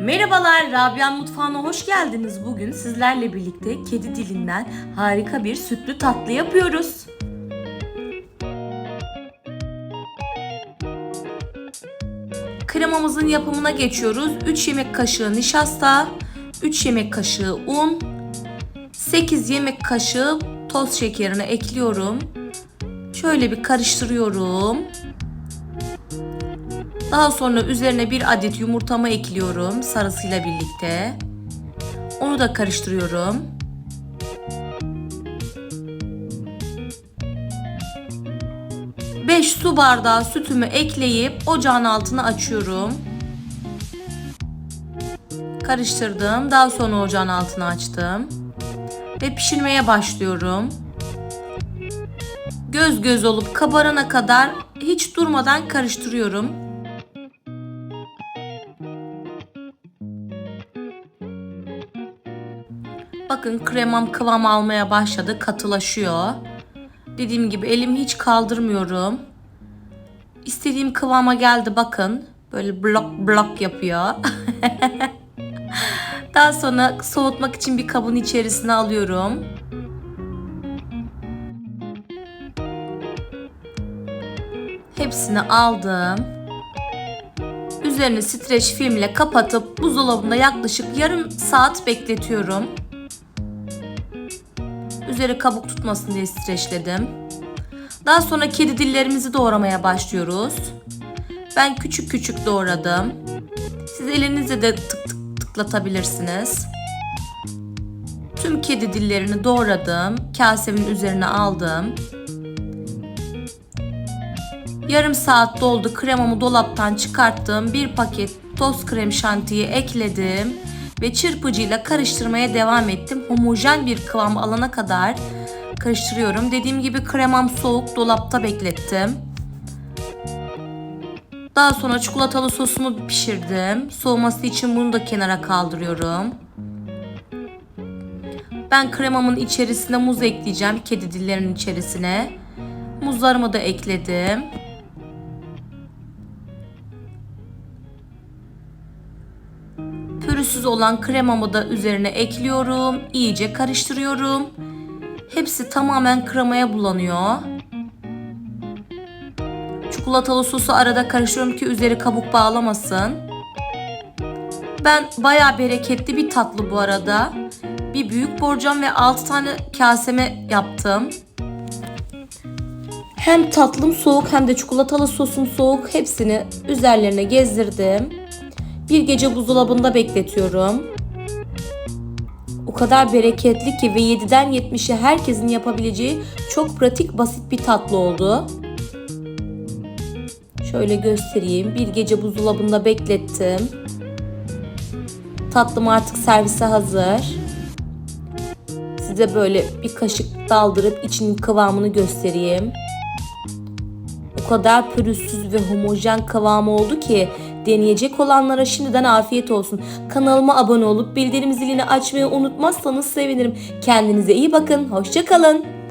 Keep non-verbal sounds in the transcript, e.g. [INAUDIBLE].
Merhabalar, Rabia'nın mutfağına hoş geldiniz. Bugün sizlerle birlikte kedi dilinden harika bir sütlü tatlı yapıyoruz. Kremamızın yapımına geçiyoruz. 3 yemek kaşığı nişasta, 3 yemek kaşığı un, 8 yemek kaşığı toz şekerini ekliyorum. Şöyle bir karıştırıyorum. Daha sonra üzerine bir adet yumurtamı ekliyorum sarısıyla birlikte. Onu da karıştırıyorum. Beş su bardağı sütümü ekleyip ocağın altını açıyorum. Karıştırdım. Daha sonra ocağın altını açtım. Ve pişirmeye başlıyorum. Göz göz olup kabarana kadar hiç durmadan karıştırıyorum. Bakın kremam kıvam almaya başladı. Katılaşıyor. Dediğim gibi elimi hiç kaldırmıyorum. İstediğim kıvama geldi bakın. Böyle blok blok yapıyor. [LAUGHS] Daha sonra soğutmak için bir kabın içerisine alıyorum. Hepsini aldım. Üzerini streç filmle kapatıp buzdolabında yaklaşık yarım saat bekletiyorum. Üzeri kabuk tutmasın diye streçledim. Daha sonra kedi dillerimizi doğramaya başlıyoruz. Ben küçük küçük doğradım. Siz elinizle de tık tık tıklatabilirsiniz. Tüm kedi dillerini doğradım. Kasemin üzerine aldım. Yarım saat doldu. Kremamı dolaptan çıkarttım. Bir paket toz krem şantiyi ekledim ve çırpıcıyla karıştırmaya devam ettim. Homojen bir kıvam alana kadar karıştırıyorum. Dediğim gibi kremam soğuk dolapta beklettim. Daha sonra çikolatalı sosumu pişirdim. Soğuması için bunu da kenara kaldırıyorum. Ben kremamın içerisine muz ekleyeceğim. Kedi dillerinin içerisine. Muzlarımı da ekledim. Pürüzsüz olan kremamı da üzerine ekliyorum. İyice karıştırıyorum. Hepsi tamamen kremaya bulanıyor. Çikolatalı sosu arada karıştırıyorum ki üzeri kabuk bağlamasın. Ben bayağı bereketli bir tatlı bu arada. Bir büyük borcam ve 6 tane kaseme yaptım. Hem tatlım soğuk hem de çikolatalı sosum soğuk hepsini üzerlerine gezdirdim. Bir gece buzdolabında bekletiyorum. O kadar bereketli ki ve 7'den 70'e herkesin yapabileceği çok pratik basit bir tatlı oldu. Şöyle göstereyim. Bir gece buzdolabında beklettim. Tatlım artık servise hazır. Size böyle bir kaşık daldırıp içinin kıvamını göstereyim. O kadar pürüzsüz ve homojen kıvamı oldu ki deneyecek olanlara şimdiden afiyet olsun. Kanalıma abone olup bildirim zilini açmayı unutmazsanız sevinirim. Kendinize iyi bakın. Hoşçakalın.